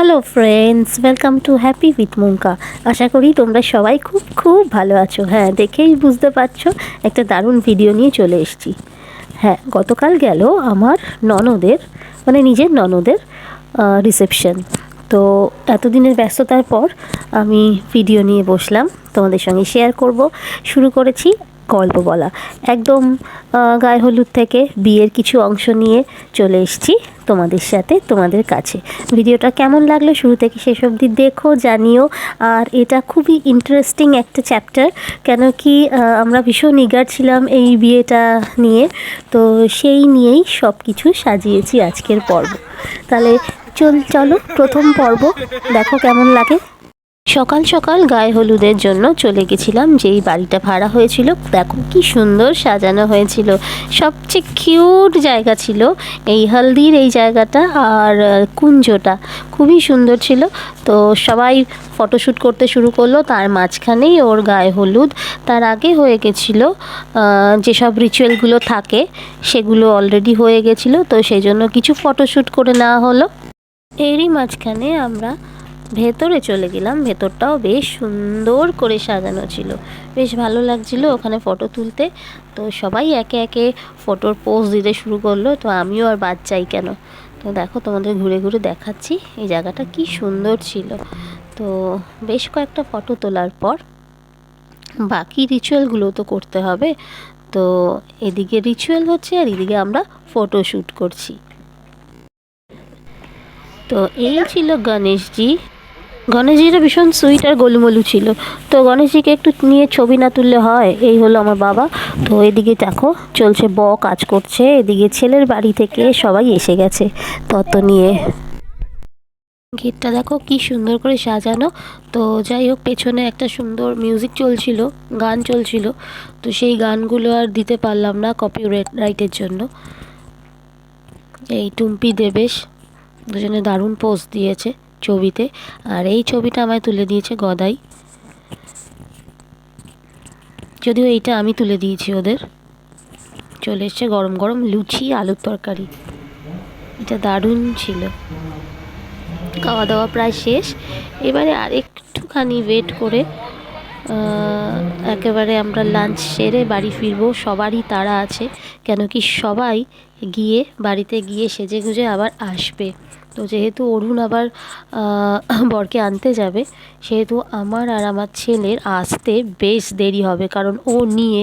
Hello friends welcome to happy with Munka আশা করি তোমরা সবাই খুব খুব ভালো আছো। হ্যাঁ দেখেই বুঝতে পারছ, একটা দারুণ ভিডিও নিয়ে চলে এসেছি। হ্যাঁ গতকাল গেল আমার ননদের মানে নিজের ননদের রিসেপশন তো এতদিনের ব্যস্ততার পর আমি ভিডিও নিয়ে বসলাম। তোমাদের সঙ্গে শেয়ার করব। শুরু করেছি গল্প বলা। একদম গায়ে হলুদ থেকে বিয়ের কিছু অংশ নিয়ে চলে এসেছি তোমাদের সাথে, তোমাদের কাছে। ভিডিওটা কেমন লাগল শুরু থেকে শেষ অবধি দেখো, জানিও। আর এটা খুবই ইন্টারেস্টিং একটা চ্যাপ্টার কেন কি আমরা ভীষণ ইগার ছিলাম এই বিয়েটা নিয়ে। তো সেই নিয়েই সব কিছু সাজিয়েছি আজকের পর্ব। তাহলে চল, চলো প্রথম পর্ব, দেখো কেমন লাগে। সকাল সকাল গায়ে হলুদের জন্য চলে গেছিলাম, যেই বাড়িটা ভাড়া হয়েছিল। দেখো কি সুন্দর সাজানো হয়েছিল। সবচেয়ে কিউট জায়গা ছিল এই হলদির এই জায়গাটা আর কুঞ্জটা। খুবই সুন্দর ছিল। তো সবাই ফটোশ্যুট করতে শুরু করল, তার মাঝখানেই ওর গায়ে হলুদ। তার আগে হয়ে গেছিল যেসব রিচুয়ালগুলো থাকে, সেগুলো অলরেডি হয়ে গেছিল। তো সেই জন্য কিছু ফটোশ্যুট করে নেওয়া হলো। এরই মাঝখানে আমরা ভেতরে চলে গেলাম। ভেতরটাও বেশ সুন্দর করে সাজানো ছিল। বেশ ভালো লাগছিল ওখানে ফটো তুলতে। তো সবাই একে একে ফটোর পোজ দিতে শুরু করল। তো আমিও আর বাদ চাই কেন? তো দেখো তোমাদের ঘুরে ঘুরে দেখাচ্ছি এই জায়গাটা কি সুন্দর ছিল। তো বেশ কয়েকটা ফটো তোলার পর বাকি রিচুয়ালগুলো তো করতে হবে। তো এদিকে রিচুয়াল হচ্ছে আর এদিকে আমরা ফটো শ্যুট করছি। তো এই ছিল গণেশজি। গণেশজিটা ভীষণ সুইট আর গোলুমলু ছিল। তো গণেশজিকে একটু নিয়ে ছবি না তুললে হয়, এই হলো আমার বাবা। তো এদিকে দেখো, চলছে ব কাজ করছে। এদিকে ছেলের বাড়ি থেকে সবাই এসে গেছে তত নিয়ে। গেটটা দেখো, কি সুন্দর করে সাজানো। তো যাই হোক, পেছনে একটা সুন্দর মিউজিক চলছিল, গান চলছিল। তো সেই গানগুলো আর দিতে পারলাম না কপি রাইটের জন্য। এই টুম্পি দেবেশ, দুজনে দারুণ পোজ দিয়েছে। ছবিতে। আর এই ছবিটা আমায় তুলে দিয়েছে গদাই। যদিও এইটা আমি তুলে দিয়েছি ওদের। চলে এসছে গরম গরম লুচি, আলুর তরকারি। এটা দারুণ ছিল। খাওয়া দাওয়া প্রায় শেষ। এবারে আর একটুখানি ওয়েট করে একেবারে আমরা লাঞ্চ সেরে বাড়ি ফিরবো, সবারই তাড়া আছে কেন কি সবাই গিয়ে বাড়িতে গিয়ে সেজে গুজে আবার আসবে। তো যেহেতু অরুণ আবার বরকে আনতে যাবে, সেহেতু আমার আর আমার ছেলের আসতে বেশ দেরি হবে, কারণ ও নিয়ে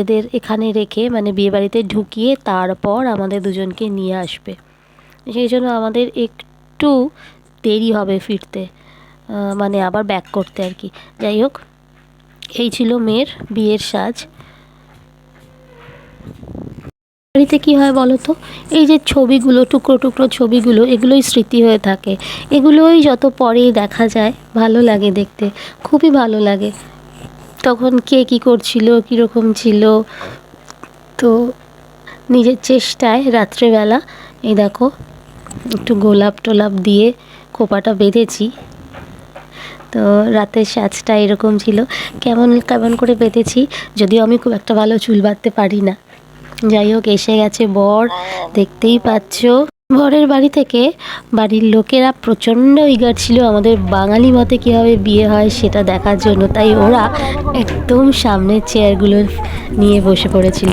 এদের এখানে রেখে মানে বিয়েবাড়িতে ঢুকিয়ে তারপর আমাদের দুজনকে নিয়ে আসবে। সেই জন্য আমাদের একটু দেরি হবে ফিরতে মানে আবার ব্যাক করতে আর কি। যাই হোক এই ছিল মেয়ের বিয়ের সাজ। বাড়িতে কি হয় বলো তো? এই যে ছবিগুলো, টুকরো টুকরো ছবিগুলো, এগুলোই স্মৃতি হয়ে থাকে। এগুলোই যত পরেই দেখা যায়, ভালো লাগে দেখতে, খুবই ভালো লাগে। তখন কে কী করছিল, কীরকম ছিল? তো নিজের চেষ্টায় রাত্রেবেলা, এই দেখো, একটু গোলাপ টোলাপ দিয়ে খোপাটা বেঁধেছি। তো রাতের সাজটা এরকম ছিল। কেমন কেমন করে বেঁধেছি, যদিও আমি খুব একটা ভালো চুল বাঁধতে পারি না। যাই হোক, এসে গেছে বর, দেখতেই পাচ্ছ। বরের বাড়ি থেকে বাড়ির লোকেরা প্রচণ্ড ইগার ছিল। আমাদের বাঙালি মতে কীভাবে বিয়ে হয় সেটা দেখার জন্য। তাই ওরা একদম সামনের চেয়ারগুলো নিয়ে বসে পড়েছিল।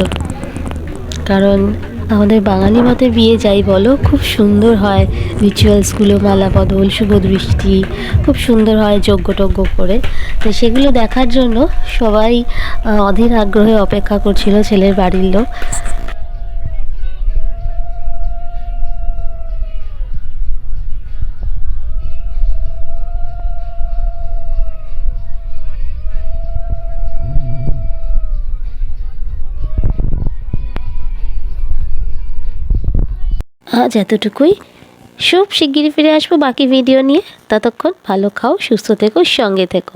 কারণ আমাদের বাঙালি মতে বিয়ে যাই বলো, খুব সুন্দর হয়। রিচুয়ালসগুলো মালা বদল, শুভ দৃষ্টি, খুব সুন্দর হয় যজ্ঞ টজ্ঞ করে। তো সেগুলো দেখার জন্য সবাই অধীর আগ্রহে অপেক্ষা করছিল ছেলের বাড়ির লোক। আজ এতটুকুই। খুব শিগগিরই ফিরে আসব বাকি ভিডিও নিয়ে। ততক্ষণ ভালো খাও, সুস্থ থেকো, সঙ্গে থেকো।